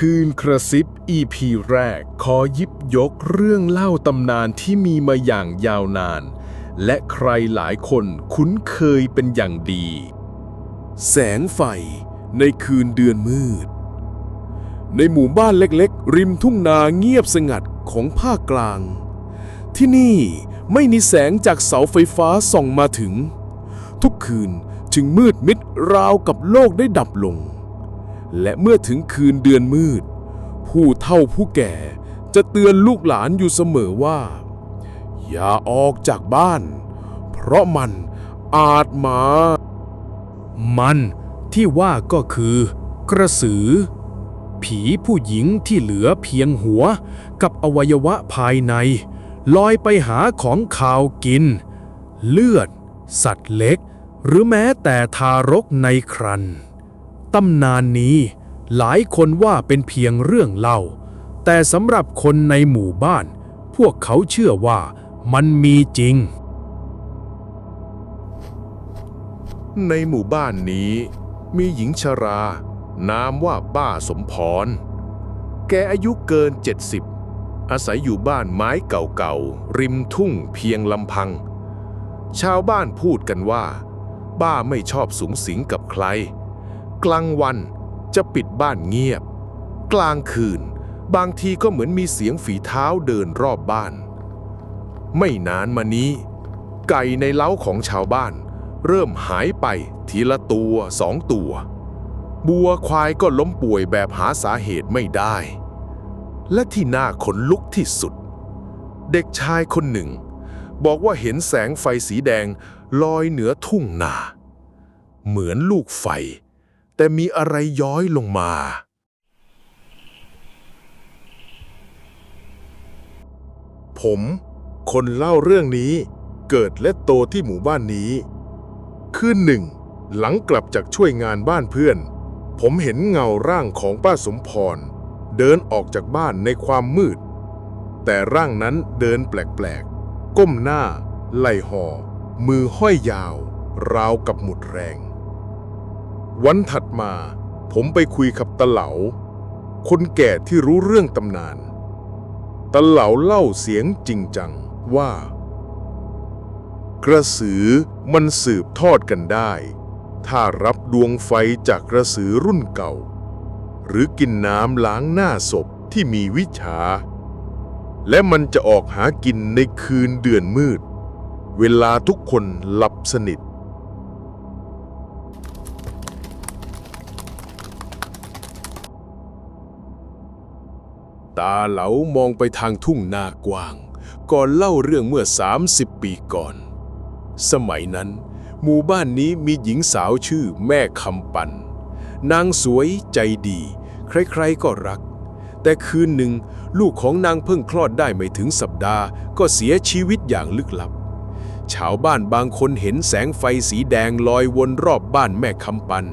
คืนกระซิบ EP แรก ขอยิบยกเรื่องเล่าตำนานที่มีมาอย่างยาวนาน และใครหลายคนคุ้นเคยเป็นอย่างดี แสงไฟในคืนเดือนมืด ในหมู่บ้านเล็กๆ ริมทุ่งนาเงียบสงัดของภาคกลาง ที่นี่ไม่มีแสงจากเสาไฟฟ้าส่องมาถึง ทุกคืนจึงมืดมิดราวกับโลกได้ดับลง และเมื่อถึงคืนเดือนมืด ผู้เฒ่าผู้แก่จะเตือนลูกหลานอยู่เสมอว่า อย่าออกจากบ้าน เพราะมันอาจมา มันที่ว่าก็คือ กระสือ ผีผู้หญิงที่เหลือเพียงหัวกับอวัยวะภายใน ลอยไปหาของข่าวกิน เลือด สัตว์เล็ก หรือแม้แต่ทารกในครัน ตำนานนี้หลายคนว่าเป็นเพียงเรื่องเล่า แต่สำหรับคนในหมู่บ้าน พวกเขาเชื่อว่ามันมีจริง ในหมู่บ้านนี้ มีหญิงชรา นามว่าป้าสมพร แกอายุเกิน 70 อาศัยอยู่บ้านไม้เก่าๆ ริมทุ่งเพียงลำพัง ชาวบ้านพูดกันว่า ป้าไม่ชอบสูงสิงกับใคร กลางวันจะปิดบ้านเงียบ กลางคืน บางทีก็เหมือนมีเสียงฝีเท้าเดินรอบบ้าน ไม่นานมานี้ ไก่ในเล้าของชาวบ้าน เริ่มหายไปทีละตัวสองตัว บัวควายก็ล้มป่วยแบบหาสาเหตุไม่ได้ และที่น่าขนลุกที่สุด เด็กชายคนหนึ่ง บอกว่าเห็นแสงไฟสีแดงลอยเหนือทุ่งนา เหมือนลูกไฟ แต่มีอะไรย้อยลงมา ผม คนเล่าเรื่องนี้ เกิดและโตที่หมู่บ้านนี้ คืนหนึ่ง หลังกลับจากช่วยงานบ้านเพื่อน ผมเห็นเงาร่างของป้าสมพร เดินออกจากบ้านในความมืด แต่ร่างนั้นเดินแปลกๆ ก้มหน้า ไหลห่อ มือห้อยยาว ราวกับหมุดแรง วันถัดมาผมไปคุยกับตะเหลา คนแก่ที่รู้เรื่องตำนาน ตะเหลาเล่าเสียงจริงจังว่า กระสือมันสืบทอดกันได้ ถ้ารับดวงไฟจากกระสือรุ่นเก่า หรือกินน้ำล้างหน้าศพที่มีวิชา และมันจะออกหากินในคืนเดือนมืด เวลาทุกคนหลับสนิท ตาเหลามองไปทางทุ่งนากว้าง ก่อนเล่าเรื่องเมื่อ 30 ปีก่อน สมัยนั้น หมู่บ้านนี้มีหญิงสาวชื่อแม่คำปัน นางสวยใจดี ใครๆก็รัก แต่คืนหนึ่ง ลูกของนางเพิ่งคลอดได้ไม่ถึงสัปดาห์ก็เสียชีวิตอย่างลึกลับ ชาวบ้านบางคนเห็นแสงไฟสีแดงลอยวนรอบบ้านแม่คำปัน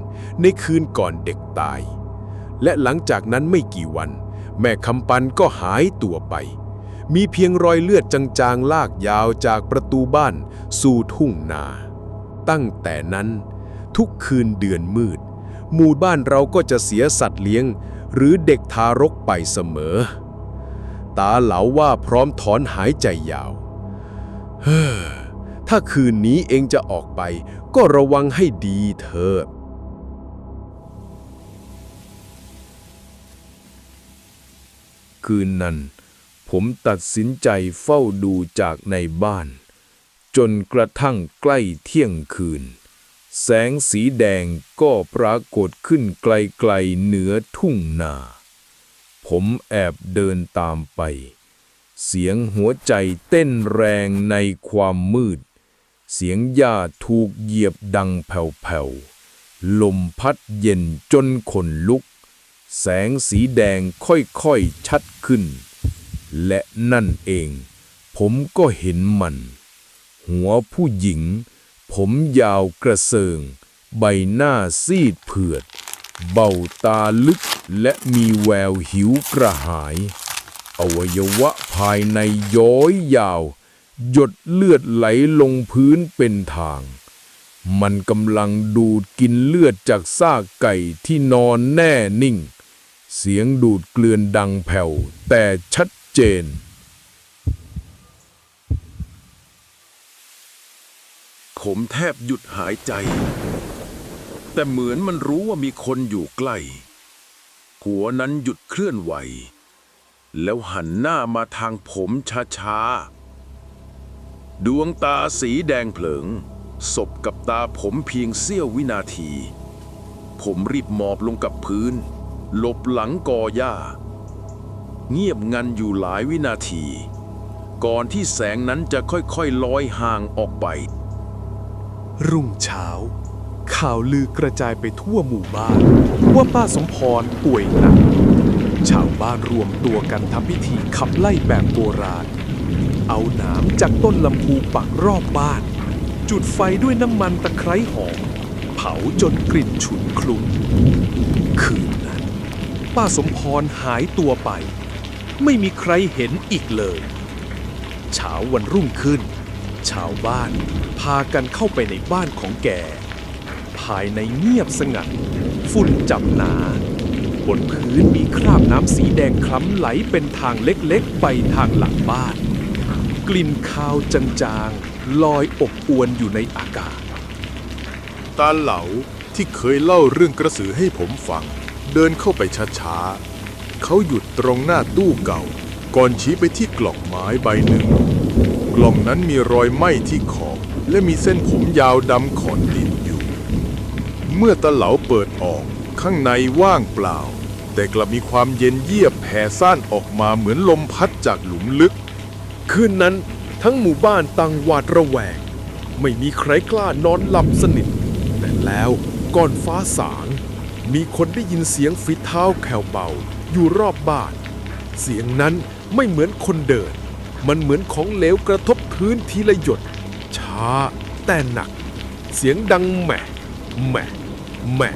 ในคืนก่อนเด็กตาย และหลังจากนั้นไม่กี่วัน แม่คำปันก็หายตัวไป มีเพียงรอยเลือดจางๆ ลากยาวจากประตูบ้านสู่ทุ่งนา ตั้งแต่นั้น ทุกคืนเดือนมืด หมู่บ้านเราก็จะเสียสัตว์เลี้ยง หรือเด็กทารกไปเสมอ ตาเหลาว่าพร้อมถอนหายใจยาว เฮ้อถ้าคืนนี้เองจะออกไป ก็ระวังให้ดีเถิด คืนนั้น ผมตัดสินใจเฝ้าดูจากในบ้าน จนกระทั่งใกล้เที่ยงคืน แสงสีแดงก็ปรากฏขึ้นไกลๆเหนือทุ่งนา ผมแอบเดินตามไป เสียงหัวใจเต้นแรงในความมืด เสียงหญ้าถูกเหยียบดังแผ่วๆลมพัดเย็นจนขนลุก แสงสีแดงค่อยๆชัดขึ้น และนั่นเอง ผมก็เห็นมัน หัวผู้หญิง ผมยาวกระเซิง ใบหน้าซีดเผือด เบ้าตาลึกและมีแววหิวกระหาย อวัยวะภายในย้อยยาว หยดเลือดไหลลงพื้นเป็นทางมันกำลังดูดกินเลือดจากซากไก่ที่นอนแน่นิ่ง เสียงดูดเกลือนดังแผ่ว แต่ชัดเจน ผมแทบหยุดหายใจ แต่เหมือนมันรู้ว่ามีคนอยู่ใกล้ หัวนั้นหยุดเคลื่อนไหว แล้วหันหน้ามาทางผมช้าๆ ดวงตาสีแดงเผลิงสบกับตาผมเพียงเสี้ยววินาที ผมรีบหมอบลงกับพื้น หลบหลังกอหญ้า เงียบงันอยู่หลายวินาที ก่อนที่แสงนั้นจะค่อยๆลอยห่างออกไป รุ่งเช้า ข่าวลือกระจายไปทั่วหมู่บ้าน ว่าป้าสมพรป่วยหนักชาวบ้านรวมตัวกันทำพิธีขับไล่แบบโบราณ เอาหนามจากต้นลำพูปักรอบบ้าน จุดไฟด้วยน้ำมันตะไคร้หอม เผาจนกลิ่นฉุนคลุ้งคืนนั้น ป้าสมพรหายตัวไป ไม่มีใครเห็นอีกเลย เช้าวันรุ่งขึ้น ชาวบ้านพากันเข้าไปในบ้านของแก ภายในเงียบสงัด ฝุ่นจับหนา บนพื้นมีคราบน้ำสีแดงคล้ำไหลเป็นทางเล็กๆ ไปทางหลังบ้าน กลิ่นคาวจางๆ ลอยอบอวนอยู่ในอากาศ ตาเหลาที่เคยเล่าเรื่องกระสือให้ผมฟัง เดินเข้าไปช้าๆ เขาหยุดตรงหน้าตู้เก่า ก่อนชี้ไปที่กล่องไม้ใบหนึ่ง กล่องนั้นมีรอยไหม้ที่ขอบและมีเส้นผมยาวดำขอนดินอยู่ เมื่อตาเหลาเปิดออกข้างในว่างเปล่า แต่กลับมีความเย็นเยียบแผ่ซ่านออกมาเหมือนลมพัดจากหลุมลึก คืนนั้นทั้งหมู่บ้านต่างหวาดระแวง ไม่มีใครกล้านอนหลับสนิท แต่แล้วก่อนฟ้าสาง มีคนได้ยินเสียงฝีเท้าแผ่วเบา อยู่รอบบ้าน เสียงนั้นไม่เหมือนคนเดิน มันเหมือนของเหลวกระทบพื้นทีละหยด ช้าแต่หนัก เสียงดังแหม่แหม่แหม่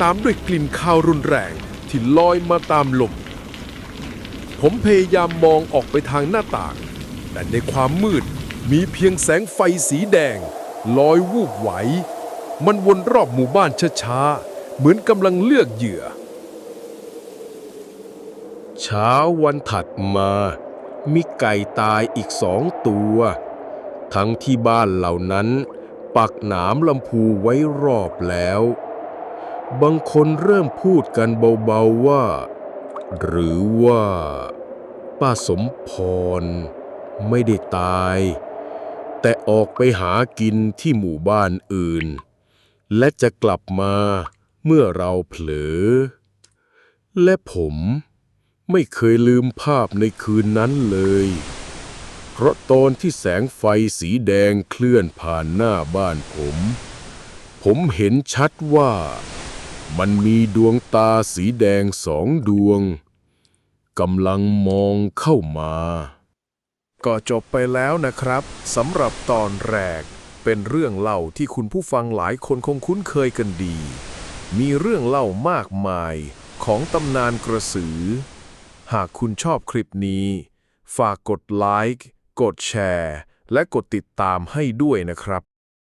ตามด้วยกลิ่นคาวรุนแรงที่ลอยมาตามลม ผมพยายามมองออกไปทางหน้าต่าง แต่ในความมืดมีเพียงแสงไฟสีแดง ลอยวูบไหว มันวนรอบหมู่บ้านช้าๆ เหมือนกำลังเลือกเหยื่อ เช้าวันถัดมา มีไก่ตายอีกสองตัว ทั้งที่บ้านเหล่านั้น ปักหนามลำพูไว้รอบแล้ว บางคนเริ่มพูดกันเบาๆว่า หรือว่า ป้าสมพร ไม่ได้ตาย แต่ออกไปหากินที่หมู่บ้านอื่นและจะกลับมา เมื่อเราเผลอ และผมไม่เคยลืมภาพในคืนนั้นเลย เพราะตอนที่แสงไฟสีแดงเคลื่อนผ่านหน้าบ้านผม ผมเห็นชัดว่ามันมีดวงตาสีแดงสองดวงกำลังมองเข้ามา ก็จบไปแล้วนะครับสำหรับตอนแรกเป็นเรื่องเล่าที่คุณผู้ฟังหลายคนคงคุ้นเคยกันดี มีเรื่องเล่ามากมายของตำนานกระสือ หากคุณชอบคลิปนี้ ฝากกดไลค์ กดแชร์ และกดติดตามให้ด้วยนะครับ